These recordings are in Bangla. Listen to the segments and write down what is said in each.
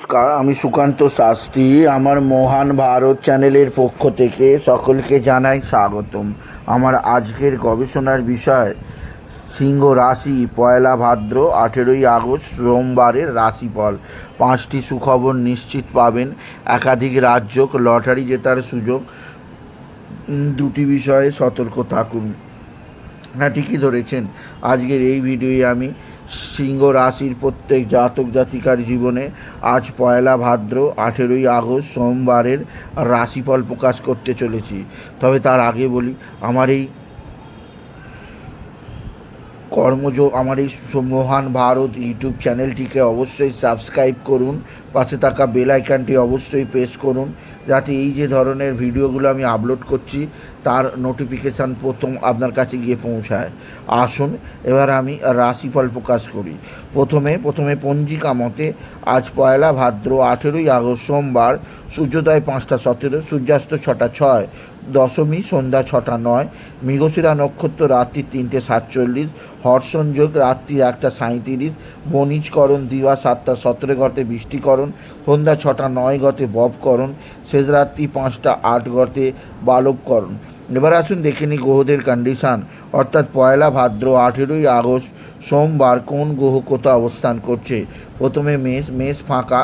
নমস্কার, আমি সুকান্ত শাস্ত্রী। আমার মহান ভারত চ্যানেলের পক্ষ থেকে সকলকে জানাই স্বাগতম। আমার আজকের গবেষণার বিষয়, সিংহ রাশি, পয়লা ভাদ্র, আঠেরোই আগস্ট, সোমবারের রাশিফল। পাঁচটি সুখবর নিশ্চিত পাবেন। একাধিক রাজ্য লটারি জেতার সুযোগ। দুটি বিষয়ে সতর্ক থাকুন। হ্যাঁ ঠিকই ধরেছেন। আজকের এই ভিডিওয়ে আমি সিংহ রাশির প্রত্যেক জাতক জাতিকার জীবনে আজ পয়লা ভাদ্র আঠেরোই আগস্ট সোমবারের রাশিফল প্রকাশ করতে চলেছি। তবে তার আগে বলি, আমার এই কর্মজ, আমার এই মহান ভারত ইউটিউব চ্যানেলটিকে অবশ্যই সাবস্ক্রাইব করুন পাশে থাকা বেল আইকনটি অবশ্যই প্রেস করুন, যাতে এই যে ধরনের ভিডিওগুলো আমি আপলোড করছি, তার নোটিফিকেশান প্রথম আপনার কাছে গিয়ে পৌঁছায়। আসুন, এবার আমি রাশিফল প্রকাশ করি। প্রথমে প্রথমে পঞ্জিকা মতে, আজ পয়লা ভাদ্র আঠেরোই আগস্ট সোমবার, সূর্যোদয় পাঁচটা সতেরো, সূর্যাস্ত ছটা ছয়, দশমী সন্ধ্যা ছটা নয়, মৃগশিরা নক্ষত্র রাত্রি তিনটে সাতচল্লিশ হর্ষণযোগ রাত্রি একটা সাঁইত্রিশ, বণিজকরণ দিবা সাতটা সতেরো ঘটে বৃষ্টিকরণ সন্ধ্যা ছটা নয় গতে ববকরণ শেষ রাত্রি পাঁচটা আট গতে বালবকরণ এবার আসুন দেখে নিই গ্রহদের কন্ডিশান অর্থাৎ পয়লা ভাদ্র আঠেরোই আগস্ট, সোমবার কোন গ্রহ কোথা অবস্থান করছে? প্রথমে মেষ মেষ ফাঁকা,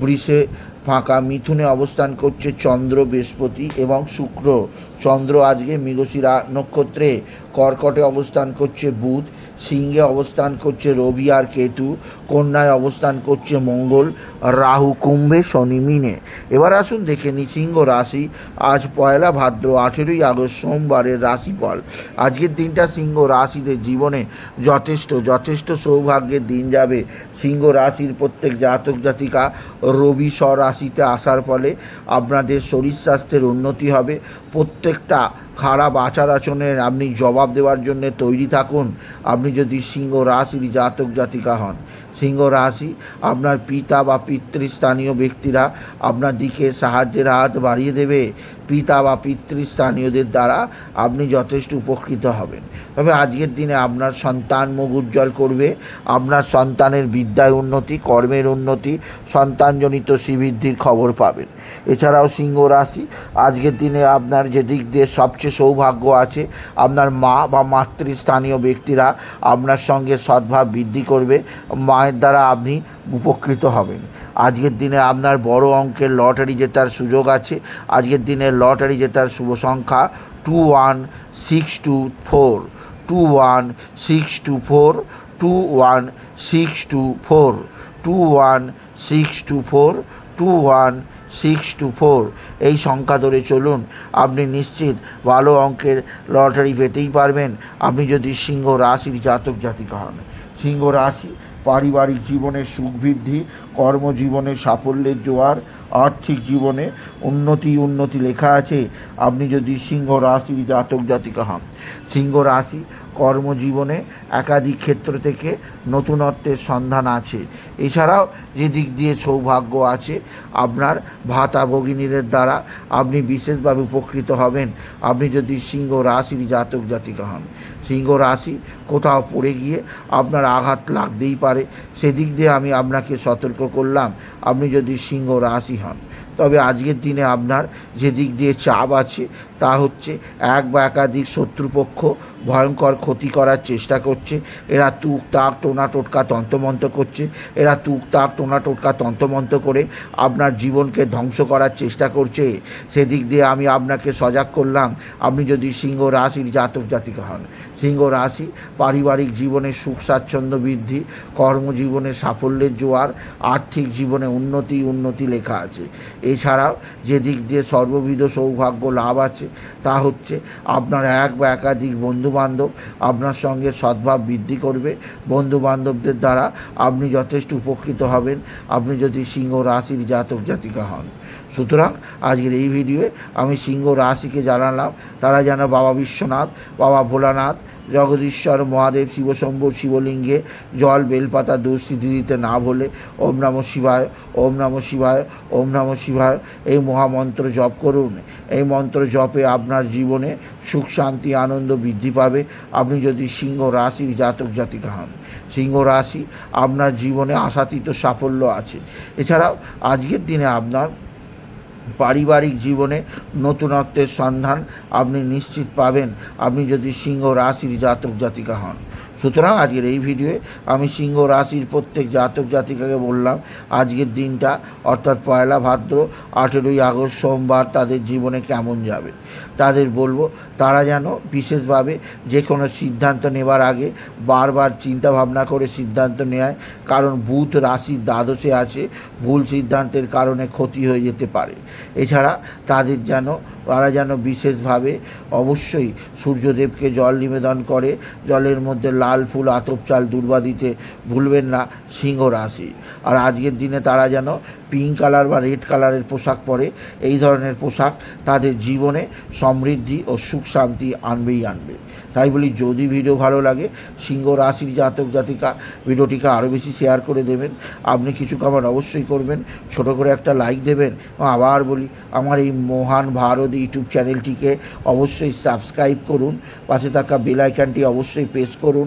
বৃষে ফাঁকা, মিথুনে অবস্থান করছে চন্দ্র, বৃহস্পতি এবং শুক্র। চন্দ্র আজকে মৃগশিরা নক্ষত্রে। কর্কটে অবস্থান করছে বুধ, সিংহে অবস্থান করছে রবি আর কেতু, কন্যায় অবস্থান করছে মঙ্গল, রাহু, কুম্ভে শনি, মিনে। এবার আসুন দেখে নিই সিংহ রাশি। আজ পয়লা ভাদ্র, আঠেরোই আগস্ট, সোমবারের রাশিফল। আজকের দিনটা সিংহ রাশিদের জীবনে যথেষ্ট যথেষ্ট সৌভাগ্যের দিন যাবে। সিংহ রাশির প্রত্যেক জাতক জাতিকা রবি স্বরাশিতে আসার ফলে আপনাদের শরীর স্বাস্থ্যের উন্নতি হবে। প্রত্যেকটা খারাপ আচার আচরণের আপনি জবাব দেওয়ার জন্য তৈরি থাকুন। আপনি যদি সিংহ রাশির জাতক জাতিকা হন, সিংহ রাশি আপনার পিতা বা পিতৃস্থানীয় ব্যক্তিরা আপনার দিকে সাহায্যের হাত বাড়িয়ে দেবে। পিতা বা পিতৃস্থানীয়দের দ্বারা আপনি যথেষ্ট উপকৃত হবেন। তবে আজকের দিনে আপনার সন্তান মুখ উজ্জ্বল করবে, আপনার সন্তানের বিদ্যায় উন্নতি, কর্মের উন্নতি, সন্তানজনিত শ্রীবৃদ্ধির খবর পাবেন। এছাড়াও সিংহ রাশি, আজকের দিনে আপনার যে দিক দিয়ে সবচেয়ে সৌভাগ্য আছে, আপনার মা বা মাতৃস্থানীয় ব্যক্তিরা আপনার সঙ্গে সদ্ভাব বৃদ্ধি করবে, মায়ের দ্বারা আপনি উপকৃত হবেন। আজকের দিনে আপনার বড় অঙ্কের লটারি জেতার সুযোগ আছে। আজকের দিনে লটারি জেতার শুভ সংখ্যা two one six two four two one six two four two one six two four two one six two four two one six two four এই সংখ্যা ধরে চলুন, আপনি নিশ্চিত ভালো অঙ্কের লটারি পেতেই পারবেন। আপনি যদি সিংহ রাশির জাতক জাতিকা হন, সিংহ রাশি পারিবারিক জীবনে সুখ বৃদ্ধি, কর্মজীবনে সাফল্যের জোয়ার, আর্থিক জীবনে উন্নতি উন্নতি লেখা আছে। আপনি যদি সিংহ রাশির জাতক জাতিকা হন, সিংহ রাশি কর্মজীবনে একাধিক ক্ষেত্র থেকে নতুনত্বের সন্ধান আছে। এছাড়াও যে দিক দিয়ে সৌভাগ্য আছে, আপনার ভাতা ভগিনীদের দ্বারা আপনি বিশেষভাবে উপকৃত হবেন। আপনি যদি সিংহ রাশির জাতক জাতিকা হন, সিংহ রাশি কোথাও পড়ে গিয়ে আপনার আঘাত লাগতেই পারে। সেদিক দিয়ে আমি আপনাকে সতর্ক করলাম, আপনি যদি সিংহ রাশি হন। তবে আজকের দিনে আপনার যে দিক দিয়ে চাপ আছে, তা হচ্ছে এক বা একাধিক শত্রুপক্ষ ভয়ঙ্কর ক্ষতি করার চেষ্টা করছে। এরা তুক তাক টোনা টোটকা তন্তমন্ত করছে। এরা তুক তাক টোনা টোটকা তন্তমন্ত করে আপনার জীবনকে ধ্বংস করার চেষ্টা করছে। সেদিক দিয়ে আমি আপনাকে সজাগ করলাম। আপনি যদি সিংহ রাশির জাতক জাতিকা হন, সিংহ রাশি পারিবারিক জীবনে সুখ, স্বাচ্ছন্দ্য বৃদ্ধি, কর্মজীবনে সাফল্যের জোয়ার, আর্থিক জীবনে উন্নতি উন্নতি লেখা আছে। এছাড়াও যে দিক দিয়ে সর্ববিধ সৌভাগ্য লাভ আছে, তা হচ্ছে আপনার এক বা একাধিক বন্ধুবান্ধব আপনার সঙ্গে সদ্ভাব বৃদ্ধি করবে। বন্ধুবান্ধবদের দ্বারা আপনি যথেষ্ট উপকৃত হবেন। আপনি যদি সিংহ রাশির জাতক জাতিকা হন। সুতরাং আজকের এই ভিডিওয়ে আমি সিংহ রাশিকে জানালাম। তারা যেন বাবা বিশ্বনাথ, বাবা ভোলানাথ জগদীশ্বর, মহাদেব, শিবশম্ভু, শিবলিঙ্গে জল, বেলপাতা সিদ্ধি দিতে না ভুলে ওম নম শিবায়, ওম নম শিবায়, ওম নম শিবায় এই মহামন্ত্র জপ করুন। এই মন্ত্র জপে আপনার জীবনে সুখ, শান্তি, আনন্দ বৃদ্ধি পাবে। আপনি যদি সিংহ রাশির জাতক জাতিকা হন, সিংহ রাশি আপনার জীবনে আশাতীত সাফল্য আছে। এছাড়াও আজকের দিনে আপনার পারিবারিক জীবনে নতুনত্বের সন্ধান আপনি নিশ্চিত পাবেন। আপনি যদি সিংহ রাশির জাতক জাতিকা হন। সুতরাং আজকের এই ভিডিওয়ে আমি সিংহ রাশির প্রত্যেক জাতক জাতিকাকে বললাম, আজকের দিনটা, অর্থাৎ পয়লা ভাদ্র আঠেরোই আগস্ট সোমবার তাদের জীবনে কেমন যাবে? তাদের বলব, তারা যেন বিশেষভাবে যে কোনো সিদ্ধান্ত নেবার আগে বারবার চিন্তা ভাবনা করে সিদ্ধান্ত নেয়, কারণ বুধ রাশির দ্বাদশে আছে, ভুল সিদ্ধান্তের কারণে ক্ষতি হয়ে যেতে পারে। এছাড়া তাদের যেন, তারা যেন বিশেষভাবে অবশ্যই সূর্যদেবকে জল নিবেদন করে, জলের মধ্যে লাল ফুল, আতপ চাল, দুর্বা দিতে ভুলবেন না, সিংহ রাশি। আর আজকের দিনে তারা যেন পিঙ্ক কালার বা রেড কালারের পোশাক পরে, এই ধরনের পোশাক তাদের জীবনে সমৃদ্ধি ও সুখ শান্তি আনবেই আনবে। তাই বলি, যদি ভিডিও ভালো লাগে, সিংহ রাশির জাতক জাতিকা ভিডিওটিকে আরও বেশি শেয়ার করে দেবেন। আপনি কিছু কমেন্ট অবশ্যই করবেন, ছোট করে একটা লাইক দেবেন। আবার বলি, আমার এই মহান ভারত ইউটিউব চ্যানেলটিকে অবশ্যই সাবস্ক্রাইব করুন, পাশে থাকা বেল আইকনটি অবশ্যই প্রেস করুন